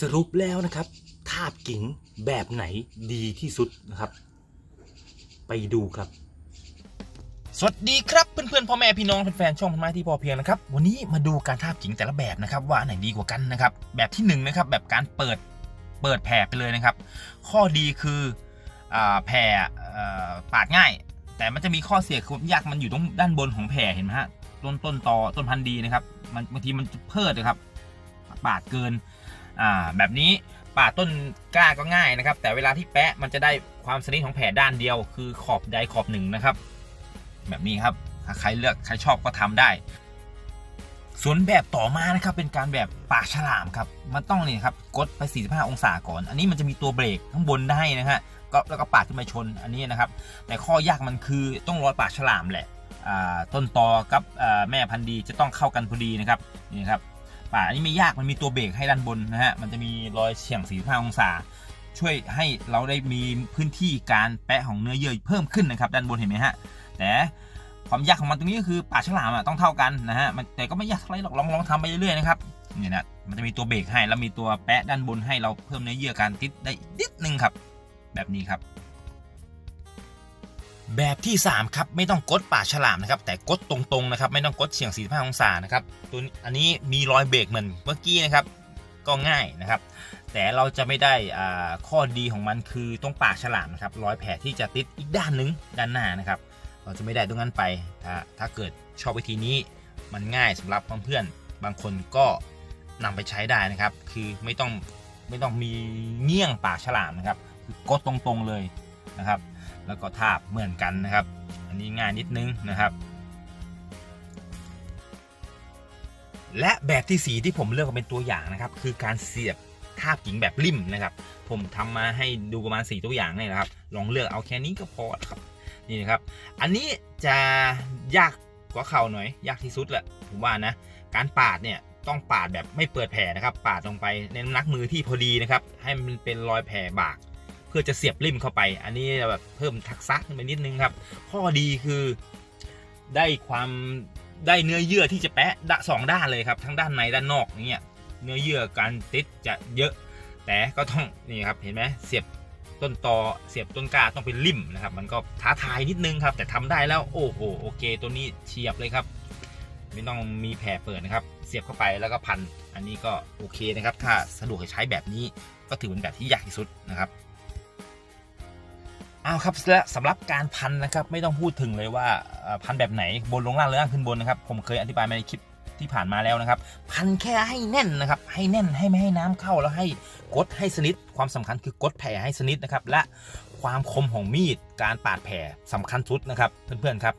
สรุปแล้วนะครับ ทาบกิ่งแบบไหนดีที่สุดนะครับ ไปดูครับ สวัสดีครับเพื่อนๆพ่อแม่พี่น้องแฟนๆช่องพันไม้ที่พอเพียงนะครับ วันนี้มาดูการทาบกิ่งแต่ละแบบนะครับ ว่าอันไหนดีกว่ากันนะครับ แบบที่หนึ่งนะครับแบบการเปิดเปิดแผ่ไปเลยนะครับ ข้อดีคือแผ่อ่าปาดง่าย แต่มันจะมีข้อเสียคือยากมันอยู่ตรงด้านบนของแผ่เห็นไหมฮะต้นต้นตอต้นพันธุ์ดีนะครับ มันบางทีมันเพิดนะครับปาดเกิน อ่าแบบนี้ปาต้นกล้าก็ง่ายนะครับ แต่เวลาที่แปะมันจะได้ความสนิทของแผ่ด้านเดียว คือขอบใดขอบหนึ่งนะครับ แบบนี้ครับถ้าใครเลือกใครชอบก็ทำได้ ส่วนแบบต่อมานะครับเป็นการแบบปากฉลามครับมันต้องนี่ครับกดไป 45 องศาก่อน อันนี้มันจะมีตัวเบรกข้างบนได้นะฮะก็แล้วก็ปาดขึ้นมาชนอันนี้นะครับ แต่ข้อยากมันคือต้องรอยปากฉลามแหละอ่าต้นตอกับแม่พันธุ์ดีจะต้องเข้ากันพอดีนะครับนี่ครับ ป่าอันนี้ไม่ยากมันมีตัวเบรกให้ด้านบนนะฮะมันจะมีรอยเฉียง45องศา ช่วยให้เราได้มีพื้นที่การแปะของเนื้อเยื่อเพิ่มขึ้นนะครับด้านบนเห็นไหมฮะแต่ความยากของมันตรงนี้ก็คือป่าฉลามอะต้องเท่ากันนะฮะมันแต่ก็ไม่ยากเท่าไรหรอกลองลองทำไปเรื่อยๆนะครับเนี่ยนะมันจะมีตัวเบรกให้แล้วมีตัวแปะด้านบนให้เราเพิ่มเนื้อเยื่อการติดได้นิดนึงครับ แบบนี้ครับ แบบที่ 3 ครับ ไม่ต้องกดป่าฉลามนะครับ แต่กดตรงๆนะครับ ไม่ต้องกดเฉียง 45 องศานะครับตัวอันนี้มีรอยเบรกเหมือนเมื่อกี้นะครับ ก็ง่ายนะครับ แต่เราจะไม่ได้อ่าข้อดีของมันคือตรงป่าฉลามนะครับรอยแผลที่จะติดอีกด้านหนึงด้านหน้านะครับ เราจะไม่ได้ตรงนั้นไป ถ้าถ้าเกิดชอบวิธีนี้มันง่ายสำหรับเพื่อนๆบางคนก็นำไปใช้ได้นะครับ คือไม่ต้องไม่ต้องมีเงี้ยงป่าฉลามนะครับ คือกดตรงๆเลยนะครับ แล้วก็ทาบเหมือนกันนะครับ อันนี้ง่ายนิดนึงนะครับ และแบบที่สีที่ผมเลือกเป็นตัวอย่างนะครับ คือการเสียบทาบกิ่งแบบริมนะครับ ผมทำมาให้ดูประมาณ 4 ตัวอย่างนี่นะครับ ลองเลือกเอาแค่นี้ก็พอครับนี่นะครับ อันนี้จะยากกว่าเข่าหน่อย ยากที่สุดแหละผมว่านะ การปาดเนี่ยต้องปาดแบบไม่เปิดแผลนะครับ ปาดลงไปในน้ำหนักมือที่พอดีนะครับ ให้มันเป็นรอยแผลบาก เพื่อจะเสียบริมเข้าไป อันนี้แบบเพิ่มทักษะขึ้นไปนิดนึงครับ ข้อดีคือได้ความได้เนื้อเยื่อที่จะแปะดะสองด้านเลยครับทั้งด้านในด้านนอกอย่างเงี้ยเนื้อเยื่อการติดจะเยอะ แต่ก็ต้องนี่ครับเห็นไหมเสียบต้นตอเสียบต้นกาต้องเป็นริมนะครับ มันก็ท้าทายนิดนึงครับ แต่ทำได้แล้วโอ้โหโอเค ตัวนี้เฉียบเลยครับ ไม่ต้องมีแผลเปิดนะครับ เสียบเข้าไปแล้วก็พัน อันนี้ก็โอเคนะครับ ถ้าสะดวกจะใช้แบบนี้ก็ถือเป็นแบบที่ยากที่สุดนะครับ เอาครับและสำหรับการพันนะครับไม่ต้องพูดถึงเลยว่าพันแบบไหนบนลงล่างหรือล่างขึ้นบนนะครับผมเคยอธิบายมาในคลิปที่ผ่านมาแล้วนะครับ พันแค่ให้แน่นนะครับ ให้แน่นให้ไม่ให้น้ำเข้าแล้วให้กดให้สนิทความสำคัญคือกดแผลให้สนิทนะครับ และความคมของมีดการปาดแผลสำคัญสุดนะครับ เพื่อนๆครับ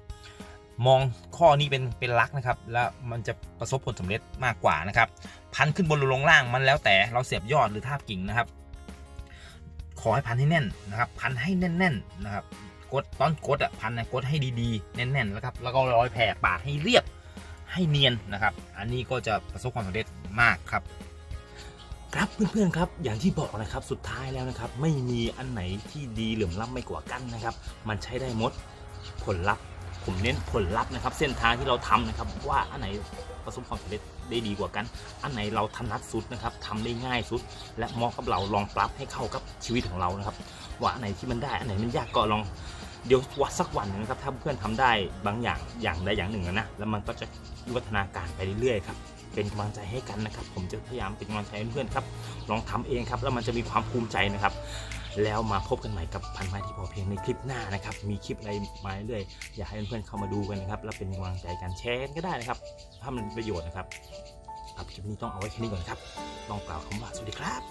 มองข้อนี้เป็นเป็นลักนะครับ แล้วมันจะประสบผลสำเร็จมากกว่านะครับ พันขึ้นบนหรือลงล่างมันแล้วแต่เราเสียบยอดหรือทาบกิ่งนะครับ ขอให้พันให้แน่นนะครับพันให้แน่นๆนะครับกดตอนกดอะพันนะกดให้ดีๆ แน่นๆแล้วครับแล้วก็ร้อยแผ่ปาดให้เรียบให้เนียนนะครับ อันนี้ก็จะประสบความสำเร็จมากครับ ครับเพื่อนๆครับ อย่างที่บอกนะครับสุดท้ายแล้วนะครับ ไม่มีอันไหนที่ดีเหลื่อมล้ำไม่กว่ากันนะครับ มันใช้ได้หมดผลลัพธ์ ผมเน้นผลลัพธ์นะครับ เส้นทางที่เราทำนะครับ ว่าอันไหนประสบความสำเร็จได้ดีกว่ากัน อันไหนเราถนัดสุดนะครับทำได้ง่ายสุด และเหมาะกับเราลองปรับให้เข้ากับชีวิตของเรานะครับ ว่าอันไหนที่มันได้อันไหนมันยากก็ลองเดี๋ยววัดสักวันนะครับ ถ้าเพื่อนทำได้บางอย่างอย่างใดอย่างหนึ่งนะแล้วมันก็จะวิวัฒนาการไปเรื่อยๆครับเป็นกำลังใจให้กันนะครับ ผมจะพยายามเป็นกำลังใจให้เพื่อนๆครับ ลองทำเองครับ แล้วมันจะมีความภูมิใจนะครับ แล้วมาพบกันใหม่กับพันไม้ที่พอเพียงในคลิปหน้านะครับ มีคลิปอะไรมาเรื่อยอยากให้เพื่อนๆเข้ามาดูกันนะครับ แล้วเป็นกำลังใจกันแชร์กันก็ได้นะครับ ถ้ามันประโยชน์นะครับครับคลิปนี้ต้องเอาไว้แค่นี้ก่อนครับลองกล่าวคำว่าสวัสดีครับ